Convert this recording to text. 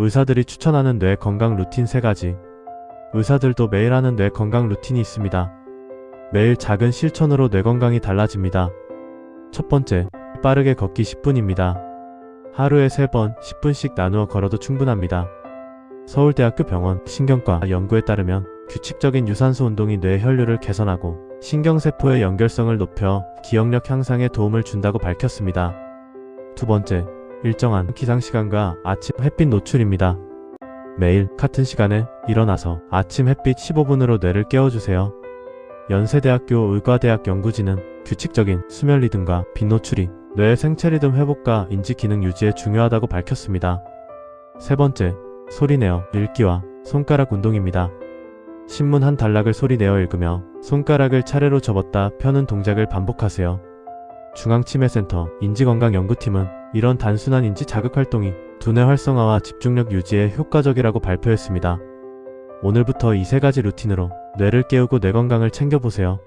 의사들이 추천하는 뇌 건강 루틴 3가지. 의사들도 매일 하는 뇌 건강 루틴이 있습니다. 매일 작은 실천으로 뇌 건강이 달라집니다. 첫 번째, 빠르게 걷기 10분입니다. 하루에 3번 10분씩 나누어 걸어도 충분합니다. 서울대학교 병원 신경과 연구에 따르면 규칙적인 유산소 운동이 뇌 혈류를 개선하고 신경세포의 연결성을 높여 기억력 향상에 도움을 준다고 밝혔습니다. 두 번째, 일정한 기상시간과 아침 햇빛 노출입니다. 매일 같은 시간에 일어나서 아침 햇빛 15분으로 뇌를 깨워주세요. 연세대학교 의과대학 연구진은 규칙적인 수면 리듬과 빛 노출이 뇌의 생체 리듬 회복과 인지 기능 유지에 중요하다고 밝혔습니다. 세 번째, 소리내어 읽기와 손가락 운동입니다. 신문 한 단락을 소리내어 읽으며 손가락을 차례로 접었다 펴는 동작을 반복하세요. 중앙치매센터 인지건강연구팀은 이런 단순한 인지 자극 활동이 두뇌 활성화와 집중력 유지에 효과적이라고 발표했습니다. 오늘부터 이 세 가지 루틴으로 뇌를 깨우고 뇌 건강을 챙겨보세요.